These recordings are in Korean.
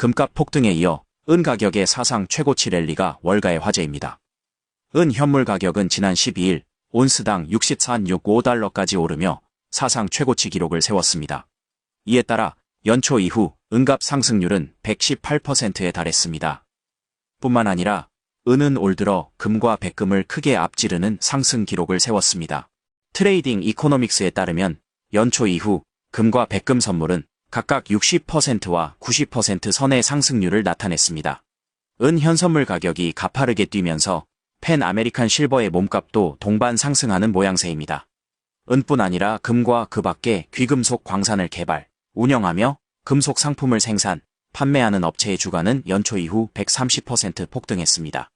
금값 폭등에 이어 은 가격의 사상 최고치 랠리가 월가의 화제입니다. 은 현물 가격은 지난 12일 온스당 64.65달러까지 오르며 사상 최고치 기록을 세웠습니다. 이에 따라 연초 이후 은값 상승률은 118%에 달했습니다. 뿐만 아니라 은은 올 들어 금과 백금을 크게 앞지르는 상승 기록을 세웠습니다. 트레이딩 이코노믹스에 따르면 연초 이후 금과 백금 선물은 각각 60%와 90% 선의 상승률을 나타냈습니다. 은 현선물 가격이 가파르게 뛰면서 펜 아메리칸 실버의 몸값도 동반 상승하는 모양새입니다. 은뿐 아니라 금과 그 밖에 귀금속 광산을 개발, 운영하며 금속 상품을 생산, 판매하는 업체의 주가는 연초 이후 130% 폭등했습니다.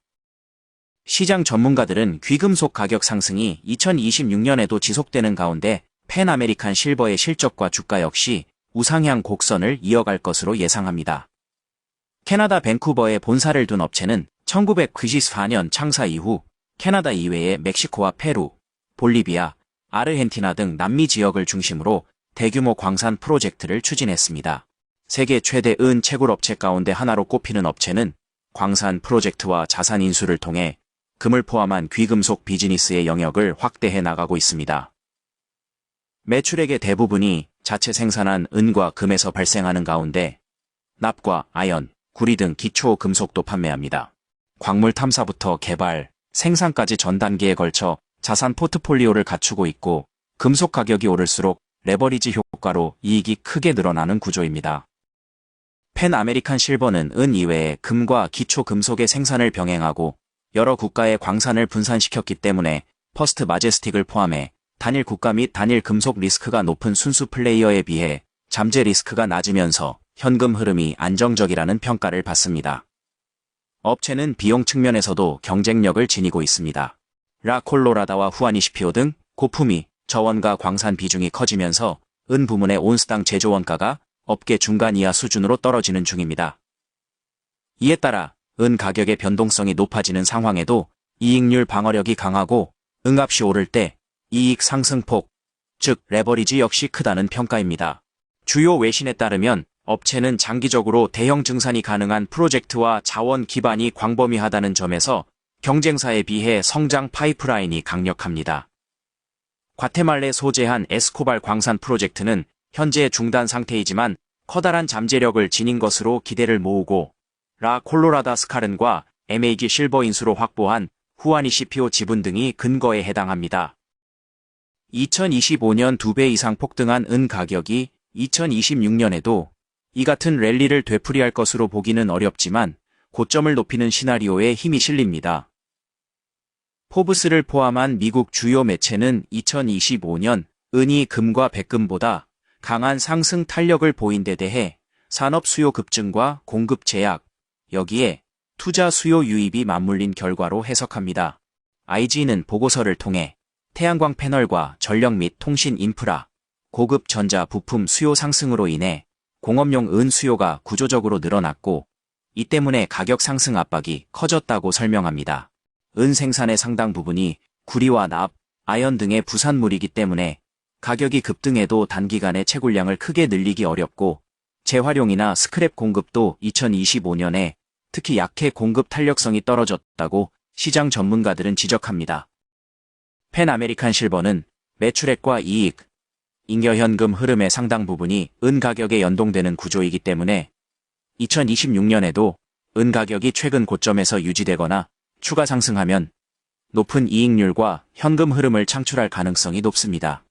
시장 전문가들은 귀금속 가격 상승이 2026년에도 지속되는 가운데 펜 아메리칸 실버의 실적과 주가 역시 우상향 곡선을 이어갈 것으로 예상합니다. 캐나다 밴쿠버에 본사를 둔 업체는 1994년 창사 이후 캐나다 이외의 멕시코와 페루, 볼리비아, 아르헨티나 등 남미 지역을 중심으로 대규모 광산 프로젝트를 추진했습니다. 세계 최대 은 채굴 업체 가운데 하나로 꼽히는 업체는 광산 프로젝트와 자산 인수를 통해 금을 포함한 귀금속 비즈니스의 영역을 확대해 나가고 있습니다. 매출액의 대부분이 자체 생산한 은과 금에서 발생하는 가운데 납과 아연, 구리 등 기초 금속도 판매합니다. 광물 탐사부터 개발, 생산까지 전 단계에 걸쳐 자산 포트폴리오를 갖추고 있고 금속 가격이 오를수록 레버리지 효과로 이익이 크게 늘어나는 구조입니다. 펜 아메리칸 실버는 은 이외에 금과 기초 금속의 생산을 병행하고 여러 국가의 광산을 분산시켰기 때문에 퍼스트 마제스틱을 포함해 단일 국가 및 단일 금속 리스크가 높은 순수 플레이어에 비해 잠재 리스크가 낮으면서 현금 흐름이 안정적이라는 평가를 받습니다. 업체는 비용 측면에서도 경쟁력을 지니고 있습니다. 라 콜로라다와 후아니시피오 등 고품위, 저원가 광산 비중이 커지면서 은 부문의 온스당 제조 원가가 업계 중간 이하 수준으로 떨어지는 중입니다. 이에 따라 은 가격의 변동성이 높아지는 상황에도 이익률 방어력이 강하고 응값이 오를 때 이익 상승폭, 즉 레버리지 역시 크다는 평가입니다. 주요 외신에 따르면 업체는 장기적으로 대형 증산이 가능한 프로젝트와 자원 기반이 광범위하다는 점에서 경쟁사에 비해 성장 파이프라인이 강력합니다. 과테말레 소재한 에스코발 광산 프로젝트는 현재 중단 상태이지만 커다란 잠재력을 지닌 것으로 기대를 모으고 라 콜로라다 스카른과 MAG 실버 인수로 확보한 후아니 CPO 지분 등이 근거에 해당합니다. 2025년 2배 이상 폭등한 은 가격이 2026년에도 이 같은 랠리를 되풀이할 것으로 보기는 어렵지만 고점을 높이는 시나리오에 힘이 실립니다. 포브스를 포함한 미국 주요 매체는 2025년 은이 금과 백금보다 강한 상승 탄력을 보인 데 대해 산업 수요 급증과 공급 제약, 여기에 투자 수요 유입이 맞물린 결과로 해석합니다. IG는 보고서를 통해 태양광 패널과 전력 및 통신 인프라, 고급 전자 부품 수요 상승으로 인해 공업용 은 수요가 구조적으로 늘어났고 이 때문에 가격 상승 압박이 커졌다고 설명합니다. 은 생산의 상당 부분이 구리와 납, 아연 등의 부산물이기 때문에 가격이 급등해도 단기간에 채굴량을 크게 늘리기 어렵고 재활용이나 스크랩 공급도 2025년에 특히 약해 공급 탄력성이 떨어졌다고 시장 전문가들은 지적합니다. 펜 아메리칸 실버는 매출액과 이익, 잉여현금 흐름의 상당 부분이 은 가격에 연동되는 구조이기 때문에 2026년에도 은 가격이 최근 고점에서 유지되거나 추가 상승하면 높은 이익률과 현금 흐름을 창출할 가능성이 높습니다.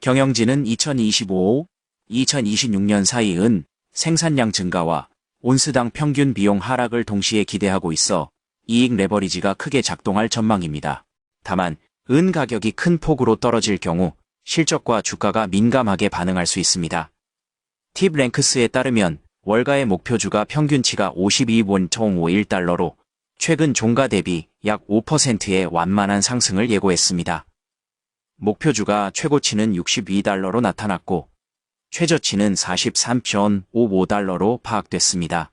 경영진은 2025, 2026년 사이 은 생산량 증가와 온스당 평균 비용 하락을 동시에 기대하고 있어 이익 레버리지가 크게 작동할 전망입니다. 다만 은 가격이 큰 폭으로 떨어질 경우 실적과 주가가 민감하게 반응할 수 있습니다. 팁 랭크스에 따르면 월가의 목표주가 평균치가 52원 1.51달러로 최근 종가 대비 약 5%의 완만한 상승을 예고했습니다. 목표주가 최고치는 62달러로 나타났고 최저치는 43.55달러로 파악됐습니다.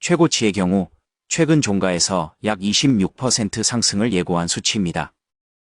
최고치의 경우 최근 종가에서 약 26% 상승을 예고한 수치입니다.